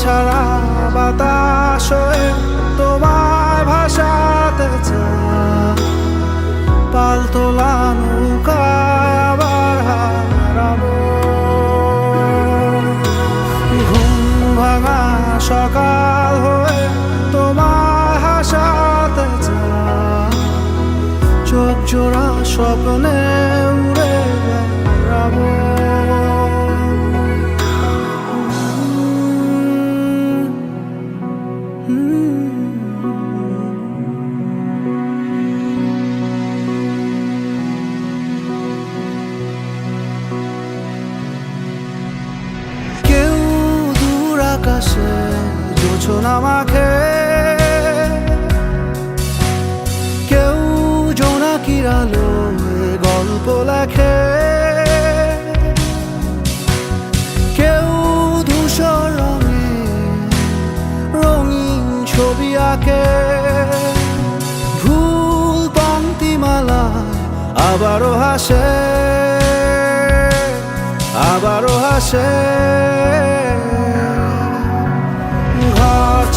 ছাড়া বাতাস তোমায় ভাসাতে চায়। পালতোলা নৌকায় আবার হারাবো। ঘুম ভাঙা সকাল হয়ে তোমায় হাসাতে চোখ জোড়া স্বপ্নে জোছনা মাখে। কেউ জোনাকির আলোয় গল্প লেখে। কেউ ধূসর রঙে রঙিন ছবি আঁকে। ভুল পঙ্ক্তিমালায় আবারও হাসে আবারও হাসে।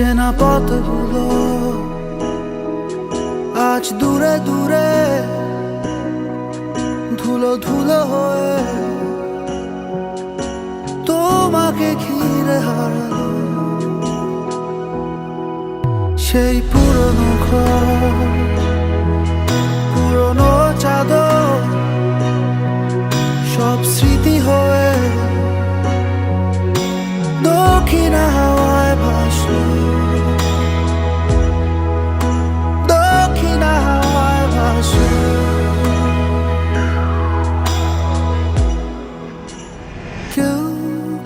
চেনা পথগুলো আজ দূরে দূরে ধুলো ধুলো হয়ে তোমাকে ঘিরে হারালো সেই পুরনো ঘর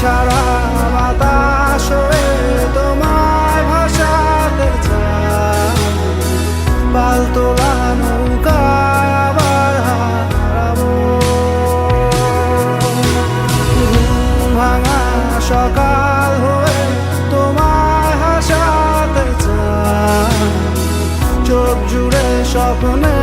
ছাড়া বাতাস তোমায় ভাসাতে পালতোলা নৌকায় আবার হারাবো। ভাঙা সকাল হয়ে তোমায় হাসাতে চায় চোখ জুড়ে স্বপ্নে